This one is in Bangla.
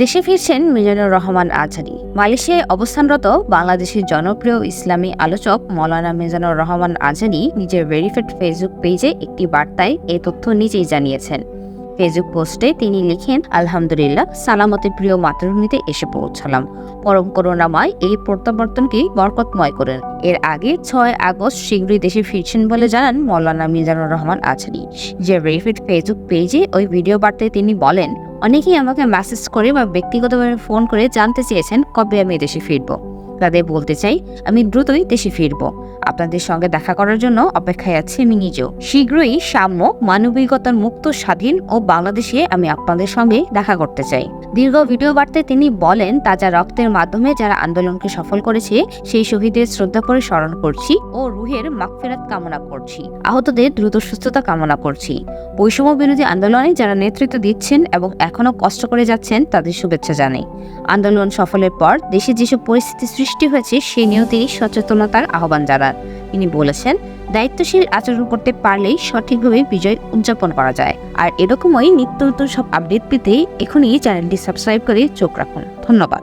দেশে ফিরছেন মিজানুর রহমান আজহারি মালয়েশিয়ায় অবস্থানরত বাংলাদেশের জনপ্রিয় ইসলামী আলোচক মৌলানা মিজানুর রহমান আজহারি নিজের ভেরিফাইড ফেসবুক পেজে একটি বার্তায় এই তথ্য নিজেই জানিয়েছেন। ফেসবুক পোস্টে তিনি লিখেন, আলহামদুলিল্লাহ, সালামতে প্রিয় মাতৃভূমিতে এসে পৌঁছালাম। পরম করুণাময় এই প্রত্যাবর্তনকে বরকতময় করেন। এর আগে ছয় আগস্ট শীঘ্রই দেশে ফিরছেন বলে জানান মৌলানা মিজানুর রহমান আজহারি যে ভেরিফাইড ফেসবুক পেজে ওই ভিডিও বার্তায় তিনি বলেন অনেকেই আমাকে মেসেজ করে বা ব্যক্তিগতভাবে ফোন করে জানতে চেয়েছেন কবে আমি এদেশে ফিরব। তাদের বলতে চাই, আমি দ্রুতই দেশে ফিরব। আপনাদের সঙ্গে দেখা করার জন্য অপেক্ষায় আছি আমি নিজেও। শীঘ্রই সাম্য, মানবিকতার মুক্ত, স্বাধীন ও বাংলাদেশে আমি আপনাদের সঙ্গে দেখা করতে চাই। দীর্ঘ ভিডিও বার্তায় তিনি বলেন, তাজা রক্তের মাধ্যমে যারা আন্দোলনকে সফল করেছে, সেই শহীদের শ্রদ্ধা করে স্মরণ করছি ও রুহের মাগফিরাত কামনা করছি। আহতদের দ্রুত সুস্থতা কামনা করছি। বৈষম্য বিরোধী আন্দোলনে যারা নেতৃত্ব দিচ্ছেন এবং এখনও কষ্ট করে যাচ্ছেন, তাদের শুভেচ্ছা জানাই। আন্দোলন সফলের পর দেশে যেসব পরিস্থিতি সৃষ্টি হয়েছে, সে নিয়েও তিনি সচেতনতার আহ্বান জানান। তিনি বলেছেন, দায়িত্বশীল আচরণ করতে পারলেই সঠিকভাবে বিজয় উদযাপন করা যায়। আর এরকমই নিত্য নতুন সব আপডেট পেতে এখনই চ্যানেলটি সাবস্ক্রাইব করে চোখ রাখুন। ধন্যবাদ।